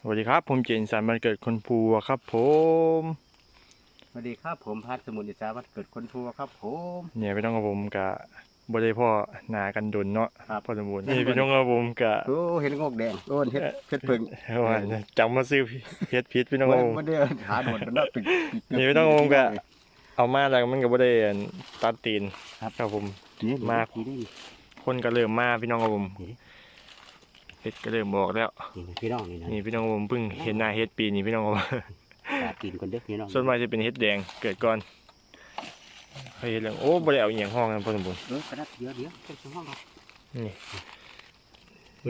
สวัสดีครับ ผมเจนสันบันเกิดคนภูครับผมสวัสดีครับผมพัดสมุทรอิสาวัดเกิดคนทัวครับผมเนี่ยพี่น้องกับผมกะบได้พ่อหนากันดนเนาะครับพ่อสมุนนี่พี่น้องกับผมกะโอ้เห็นงอกแดงโอ้เห็ดเห็ดผึ่งว่าจำมาซื้อเพชรพิษพี่น้องกับผมมันเดือหาโดดมันน่าปิดปิดนี่ไม่ต้องงงกะเอามาแล้วมันก็บ่ได้อันตัดตีนครับครับผมนี่มากนี่นี่คนก็เริ่มมาพี่น้องกับผมนี่ เฮ็ดก็เริ่มบอกแล้ว นี่พี่น้องนี่นะนี่พี่น้องกับผมเพิ่งเห็นหน้าเฮ็ดปีนี้พี่น้องกับผมตากินคนเด็กพี่น้องส่วนมากจะเป็นเฮ็ดแดงเกิดก่อนเคยเห็นเรื่องโอ้บ่ได้เอาอหย่างห้องกันพ่อสมบูรณ์เออกระดับเดี๋ยวเดี๋ยวเป็นห้องครับนี่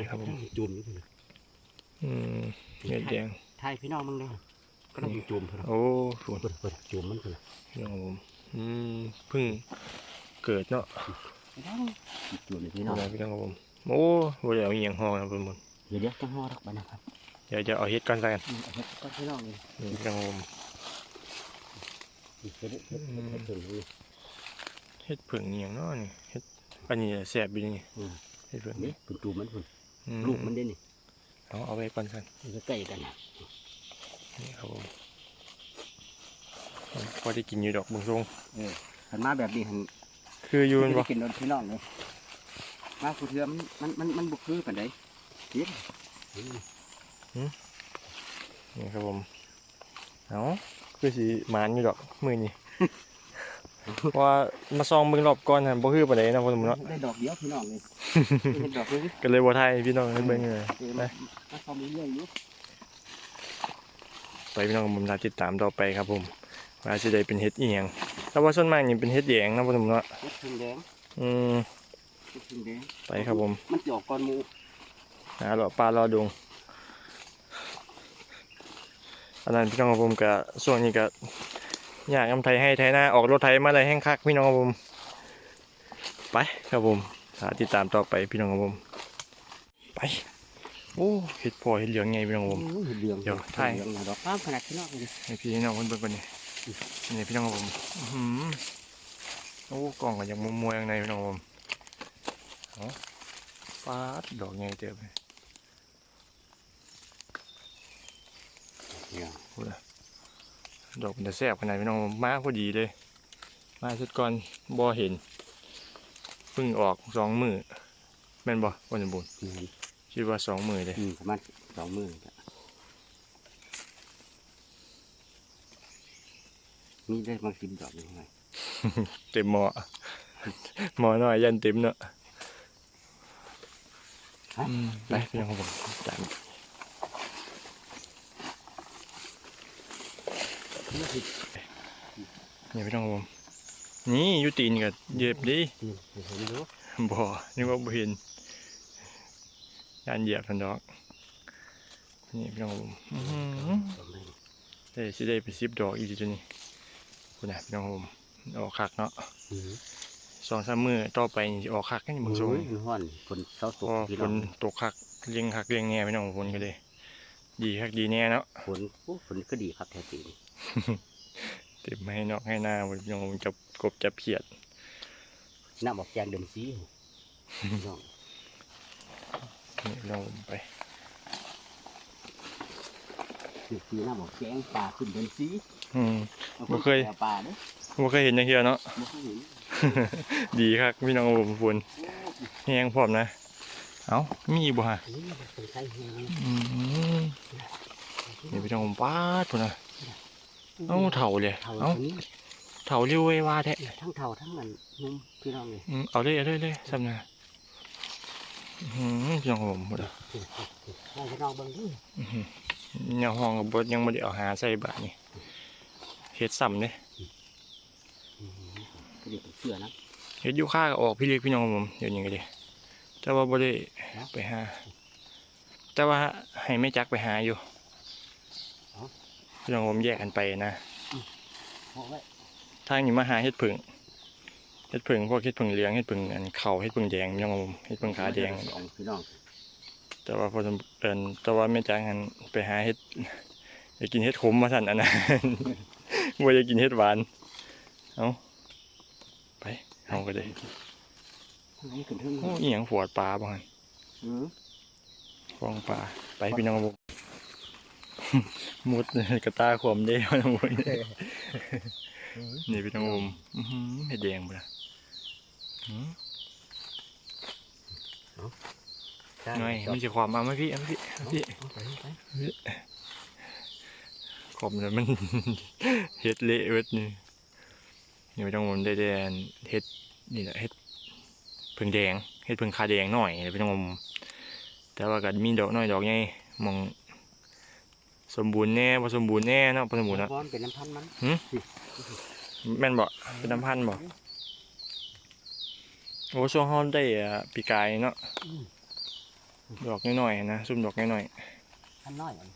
นี่ครับผมจุ่มอยู่นี่อืมเฮ็ดแดงไทยพี่น้องมึงเลยกระดับจุ่มเถอะโอ้ฝนเปิดเปิดจุ่มมันเถอะพี่น้องผมอืมเพิ่งเกิดเนาะพี่น้องจุ่มเลยพี่พี่น้น้อองงพี่น้องครับผม โอ้บ่ได้เอาอหย่างห้องกันพ่อสมบูรณ์เดี๋ยวเดี๋ยวต้องห่อรักบ้านนะครับเดี๋ยวจะเอาเฮ็ดก่อนซะกันนี่เอาเห็ดก็พี่น้องนี่นี่พี่น้องครับผมนี่เห็ดเห็ดเห็ดเห็ดผึ่งนี่เฮ็ดผึ่งอหย่างเนาะนี่เฮ็ดอันนี้แซ่บอยู่นี่อืมเฮ็ดผึ่งนี่เป็นจุ่มมันผึ่งอืลูกมันเด่นนี่เอาเอาไว้ก่อนซะมันจะใกล้กันนะนี่ครับผมพอได้กินอยู่ดอกเบางทรงเออหันมาแบบนี้หันคืออยู่มัแม่นนบ่กินโดนพี่น้องเลย มาคูเทือมันมันมันมันบุกคือปานใดเย็ดนี่ครับผมเอาคือสิหมานอยู่ดอกมื้อนี้เพราะว่ามาซองเบิ่งรอบก่อนหั่นบ่คือปานใดนะพ่อสมมุติเนาะได้ดอกเดียวพี่น้องเลยเห็นดอกเลยก็เลยบ่ทายให้พี่น้องให้เบิ่งเลยเออมามาทำเรื่อยๆอยู่ไปพี่น้องผมรอติดตามต่อไปครับผมว่าสิได้เป็นเฮ็ดอีหยังแต่ว่าส่วนมากนี่เป็นเฮ็ดแดงนะพ่อสมมุติเนาะเฮ็ดพึ่งแดงอืม เฮ็ดพึ่งแดงไปครับผม มันจะออกก้อนหมูหาเลาะปลารอดงอันนั้นพี่น้องครับผมก็ช่วงนี้ก็อยากนำไทยให้ไทยหน้าออกรถไทยมาได้แห้งคักพี่น้องครับผมไปครับผมหาติดตามต่อไปพี่น้องครับผม ไปโอ้เห็ดพอเห็ดเหลืองไงพี่น้องครับผมโอ้ยเห็ดเหลืองเดี๋ยวถ่ายเหลืองนะดอกข้ามขนาดพี่น้องเลยให้พี่น้องคนเบิ่งก่อนนี่นี่พี่น้องครับผมอื้อหือโอ้กล่องก็ยังมัวๆอย่างในพี่น้องครับผม เอาปาดดอกไงเจอไปเนี่ยดอกมันจะแซ่บขนาดพี่น้องมาพอดีเลย มาสุดก่อนบ่เห็นเพิ่งออกสองมือแม่นบ่วันสมบูรณ์อืมคิดว่าสองมือเลยอืมประมาณสองมือจ้ะมีได้บางสิบดอกอยู่ไงเต็มหม้อหม้อน้อยยันเต็มเนาะอืม ไปพี่น้องครับผมจานนี่พี่น้องครับผมนี่ยูตีนกับเย็บดิบ่นึกว่าบ่เห็นยานเหยียบทันดอกนี่พี่น้องครับผมอื้อหือดอกเลยได้สิได้ไปสิบดอกอีกทีนี้คุณน่ะพี่น้องผมออกคักเนาะ สองสามมือต่อไปนี่สิออกคักนี่มึงสูงโอ้ยมันฮ้อนฝนเสาตพกอพี่ฝน้องนตกคักเลี้ยงคักเลี้ยงแง่พี่น้องฝนก็เลยดีคักดีแน่เนาะฝนโอ้ฝนก็ดีครับแท้จริงเต็มให้นอกให้หน้าพี่น้องผมจับกบจับเขียดน้ำออกแจงเดิมสีพี่น้องนี่พี่น้องผมไปคือคือน้ำออกแจงปลาขึ้นเดิมสีอืมอาบ่เคยอาปลาเด้อบ่เคยเห็นอย่างเฮียเนาะ บ่เคยเห็น ดีคักพี่น้องผมฝนแห้งพร้อมนะ เอ้ามีอีกบ่ฮะโอ้ยเป็นไข่แห้งอืมนี่พี่น้องผมป้าดพุ่นน่ะเอ้าเฒ่าเลยเท่าเอ้านี้เฒ่าเร็วเว้ยว่าแท้ทั้งเท่าทั้งมันนุ่มพี่น้องเลยอืมเอาเลยเอาเลยเลยซ้ำนะอื้อหือพี่น้องผมหมดอะน้องพี่น้องเบิ่งดิอื้อหือเนี่ยห้องกับบดยังไม่ได้เอาหาใส่บาทนี่เฮ็ดซ้ำเนี่ยอืม ก็ดีเป็นเสื้อนะเฮ็ดอยู่ค่าก็ออกพี่เล็กพี่น้องผมเดี๋ยวนี้ก็ดีแต่ว่าบ่ได้ไปหา แต่ว่าให้แม่จักไปหาอยู่พี่น้องผมแยกกันไปนะเพราะว่าทางนี้มาหาเฮ็ดผึ่งเฮ็ดผึ่งพวกเฮ็ดผึ่งเหลืองเฮ็ดผึ่งอันเข่าเฮ็ดผึ่งแดงพี่น้องผมเฮ็ดผึ่งขาแดงสองพี่น้องแต่ว่าพอสมเอินแต่ว่าแม่จังหันไปหาเฮ็ดอยากกินเฮ็ดขมมาสั่นอันนั้นบ่อยากกินเฮ็ดหวานเอาไป เอาก็ได้ทั้งนี้ขึ้นทั้งโอ้อีหยังฝวดปลาบ่หั่นอืมฟองปลาไปพี่น้องบ่มุดกระตาขวมเด้มันมุดนี่พี่น้องผมอื้อหือเห็ดแดงปะหืมหน่อยมันจะความมาไหมพี่อาไหมพี่พี่ไปไปขอบเลยมันเฮ็ดเละเวดนี่ นี่พี่น้องผมได้แต่เฮ็ดนี่แหละเฮ็ดเพิ่งแดงเฮ็ดเพิ่งคาแดงหน่อยพี่น้องผมแต่ว่าก็มีดอกน้อยดอกใหญ่มองสมบูรณ์แน่บ่สมบูรณ์แน่เนาะบ่สมบูรณ์เนาะพร้อมเป็นน้ำพันธุ์มันแม่นบ่เป็นน้ำพันธุ์บ่โอ้ช่วงฮ้อนได้อะปีกายเนาะดอกน้อยๆนะซุ่มดอกน้อยพันน้อยอัน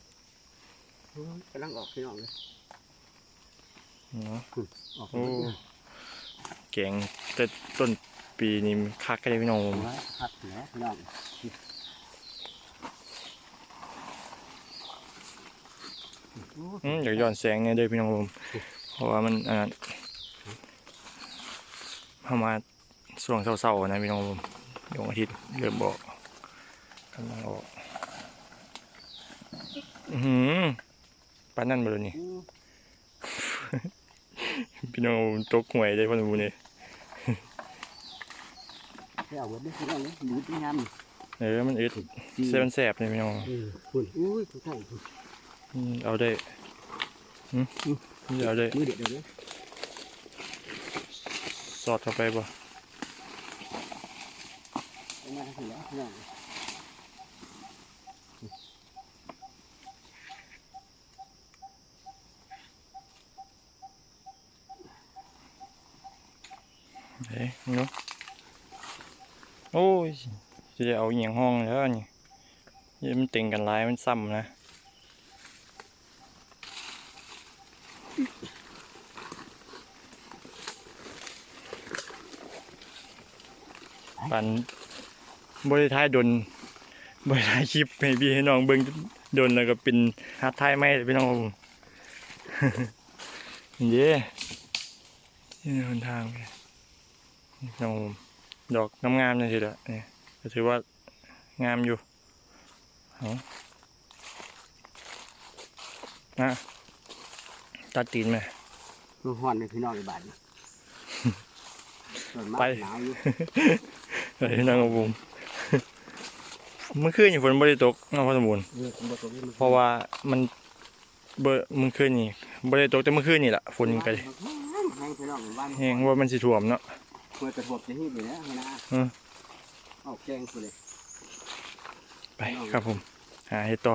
กำลังออกพี่น้องเลยๆเนาะออกโอ้ แกงแต่ต้นปีนี้คักกันเลยพี่น้องผมไว้พัดเนือพี่น้องอืมอยากย้อนแสงเนี่ยเด้อพี่น้องผมเพราะว่ามันอ่าเข้ามาช่วงเศร้าๆนะพี่น้องผมดวงอาทิตย์เริ่มบอกกำลังออกอือหือปานนั่นบ่เลยนี่ พี่น้องผมตกหวยได้พ่อหนูนี่ไม่เอาเวิร์ดด้วยพี่น้องเลยดูดีงามเออมันอึดเส้นมันแสบเลยพี่น้องเออคุณอุ้ยคุณไก่อืมเอาได้อืมเอาได้มือเด็ดเลยเนี่ยสอดเข้าไปบ่เอามาถึงแล้วพี่น้อง เฮ้ยเนาะโอ้ยจะเอาอย่างห้องแล้วนี่ยมันต็งกันหลายมันซ้ำนะปันบริท้ายดนบริท้ายคลิปให้พี่ให้น้องเบิ่งดนแล้วก็เป็นฮัดท้ายไม่พี่น้องผมเย้นี่หนทางเลย นี่พี่น้องผมดอกงามๆเลยทีเดียวนี่ก็ถือว่างามอยู่เอานะตัดตีนไหมมือห่อนเลยพี่น้องอีบาทนี่ส่วนมากไปหนาวอยู่เฮ้ยนางกับผมเมื่อคืนนี่ฝนบริตกเนาะพ่อสมบูรณ์เออผมบอกตรงนี้มันเพราะว่ามันเบอเมื่อคืนนี่บริตกแต่เมื่อคืนนี่แหละฝนก็แห้งพี่น้องบ้านแห้งว่ามันสิท่วมเนาะ เมื่อกระทบจะหีบเลยนะนะเออออกแกงกูเลยไปครับผม หาเห็ดต่อ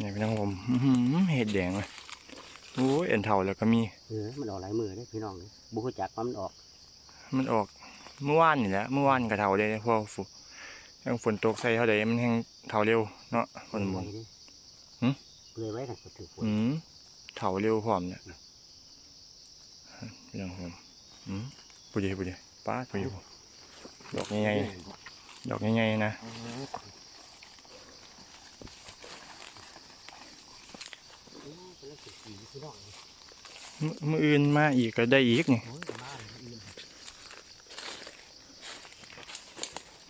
นี่พี่น้องผมอื้อหือเห็ดแดงเลยโอ้ยเอ็นเท่าแล้วก็มีเออมันออกหลายมือเลยพี่น้องเลยบุกจักว่ามันออก มันออกเมื่อวานนี่แหละเมื่อวานก็เท่าเลยเพราะฝนยังฝนตกใส่เท่าใดมันแห้งเท่าเร็วเนาะพ่อสมบูรณ์หึเลยไว้กันถือฝนอืมเถาเร็วพร้อมเนี่ย พี่น้องผมอืมปุยปุยป้าปุยดอกใหญ่ๆดอกใหญ่ๆนะมืออื่นมาอีกก็ได้อีกนี่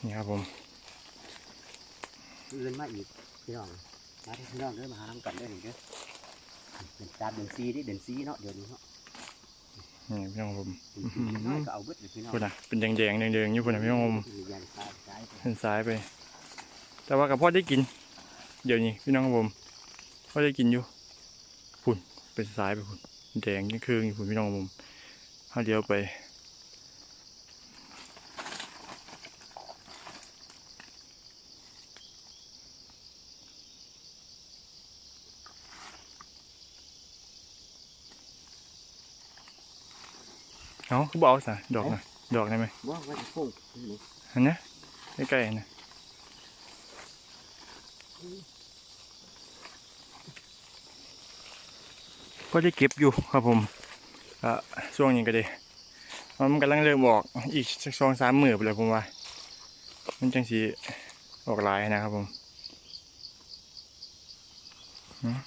นี่ครับผมอื่นมาอีกพี่น้องมาที่พี่น้องเด้อมาหาทำกันได้หนึ่งเด้อเป็นตามเดือนซีดิเดือนซีเนาะเดือนนี้เนาะ นี่พี่น้องผมเดือนน้อยก็เอาเบิดเลยพี่น้องพูดนะเป็นแดงๆแดงๆอยู่พูดนะพี่น้องผมยันซ้ายซ้ายไปเห็นซ้ายไป แต่ว่ากับพ่อได้กิน เดี๋ยวนี้พี่น้องผมพ่อได้กินอยู่พุ่นเป็นซ้ายไปพุ่นแดงนี่คืออยู่พุ่นพี่น้องผมเขาเดียวไป เอาคือบอกเอาซะดอกนะดอกได้ไหมว่าว่าจะพุ่งอันนะใกล้ๆนะก็ได้เก็บอยู่ครับผมช่วงนี้ก็ได้มันกำลังเริ่มออกอีกสักสองสามหมื่นไปเลยผมว่า มันจังสีออกหลายนะครับผมหืม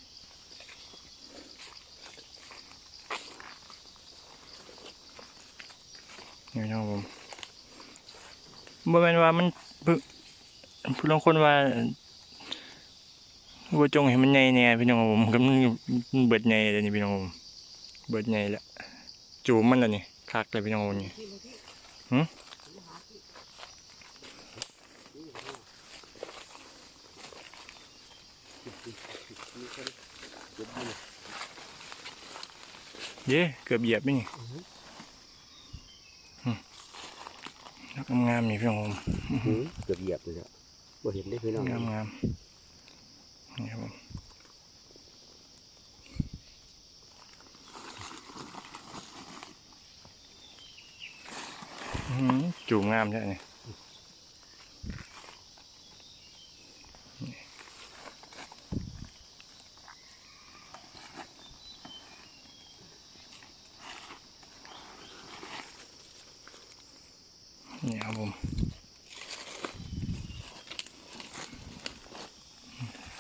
นี่นะครับผมบ่แม่นว่ามันพิ่งผู้ลางคนว่าว่าจงให้มันใหญ่แน่พี่น้องผมก็มันเบิดใหญ่เลยนี่พี่น้องผมเบิดใหญ่แล้วจูบมันแล้วนี่คักเลยพี่น้องผมนี่หืมเย้เกือบเหยียบไปนี่นัก งามๆนี่พี่น้องผมเกือบเหยียบเลยแล้วบ่เห็นได้พี่น้องงามงามๆนี่ครับผมอื้อหือจูบงามใช่ไหมนี่ครับผม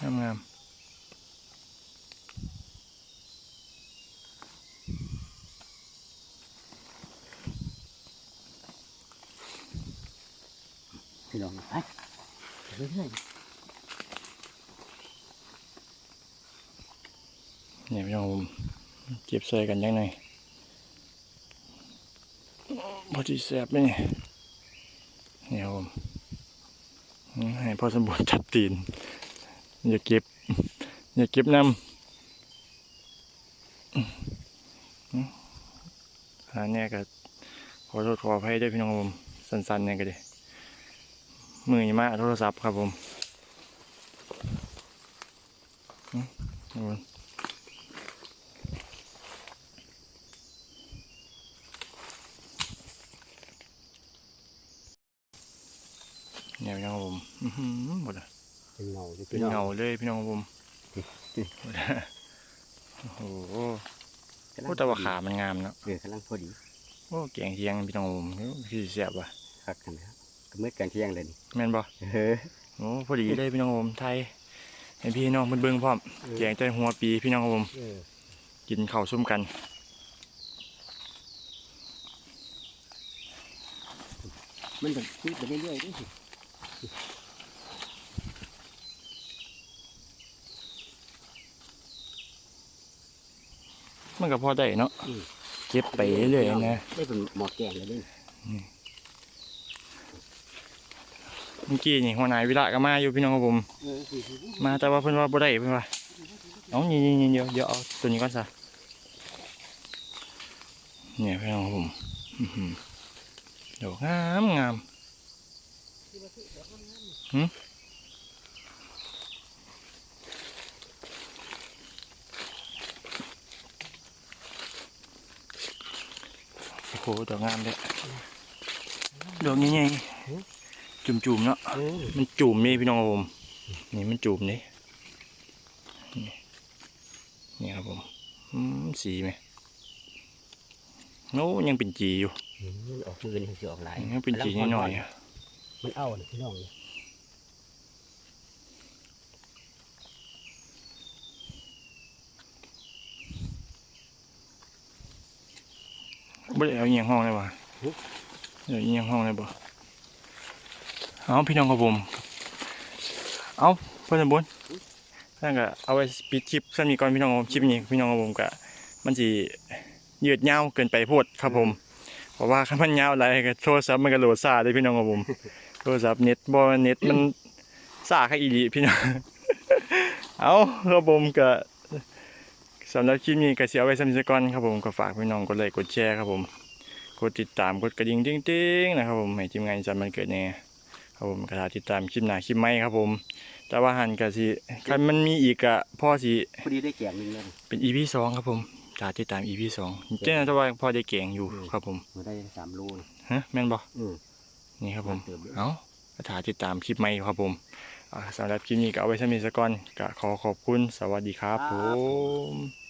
งามงามพี่น้องไปเรื่อยๆนี่พี่น้องผมเก็บใส่กันยังไงพอดีแสบไหมเนี่ยผมอืมให้พ่อสมบูรณ์จัดตีน อย่าเก็บ อย่าเก็บน้ำอันเนี้ยก็ขอโทษขออภัยด้วยพี่น้องผมสั้นๆเนี่ยก็ดีมือยมาโทรศัพท์ครับผมเนี่ยพี่น้องผมอือหือหมดเลยๆ เป็นเงาอยู่เป็พี่นน้องเงาเลยพี่น้องผมนี่โอ้โหโอ้แต่ว่าขามันงามเนาะเออกำลังพอดีโอ้เก่งเทียงพี่น้องผมพี่เสียบว่ะคักกันนะครับก็เมื่อกันเที่ยงเลยนี่แม่นบ่เฮ้อโอ้พอดีเลยพี่น้องผมไทยให้พี่น้องเพิ่นเบิ่งพร้อมแกงใจหัวปีพี่น้องผมเออกินข้าวซุ่มกันมันจะคุยไปเรื่อยๆด้วยสิ มันก็พอได้เนาะเก็บไปเรื่อยๆนะได้เป็นหมอดแกงเลยเด้เมื่อกี้นี่หัวหน้าวิระก็มาอยู่พี่น้องผม เออสิสิมาแต่ว่าเพิ่นว่าบ่ได้เพิ่นว่าเอานี่นี่นี่เดี๋ยวเดี๋ยวเอาตัวนี้ก่อนซะเนี่ยพี่น้องผมอื้อหือดอกงามงามโโหดอกงามเลยดอกใหญ่ๆจุ่มๆเนาะเออมันจุ่มนี่พี่น้องครับผมนี่มันจุ่มนี่นี่นี่ครับผมอืมสีไหมโอ้ยังเป็นจีอยู่มันออกมือนี่จะออกหลายยังเป็นจีนิดหน่อยๆอะมันเอาน่ะพี่น้องเลย บ่ได้เอาเอียงห้องเลยวะเดี๋ยวเอียงห้องเลยบ่เอาพี่น้องครับผม เอาเพื่อนบุญนั่นก็เอาไว้ปิดคลิปสั้นมีก่อนพี่น้องครับผมคลิปนี้พี่น้องครับผมก็มันสิยืดยาวเกินไปโพดครับผม เพราะว่าคันมันยาวหลายก็โทรศัพท์มันก็โหลดซาเลยพี่น้องครับผม โทรศัพท์เน็ตบ่เน็ตมันซาแค่อีหลีพี่น้อง เอาครับผมก็ สำหรับคลิปนี้ก็เสียไว้สำหรับก่อนครับผมก็ฝากพี่น้องกดไลค์กดแชร์ครับผมกดติดตามกดกระดิ่งติ๊งๆนะครับผมให้ทีมงานจันมันเกิดเนี่ยครับผมก็ถ้าติดตามคลิปหน้าคลิปใหม่ครับผม แต่ว่าหันก็สิคันมันมีอีกอะพ่อสิพอดีได้แกงหนึงเลยเป็น EP สองครับผมถ้าติดตาม EP สองเจ้าแต่ว่าพ่อได้เก่งอยู่อืมครับผมมาได้สามโลนะฮะแม่นบ่อืมนี่ครับผมเติมเยอะเอาถ้าติดตามคลิปใหม่ครับผมอ่าสำหรับคลิปนี้ก็เอาไว้สมิสก่อนก็ขอขอบคุณสวัสดีครับผม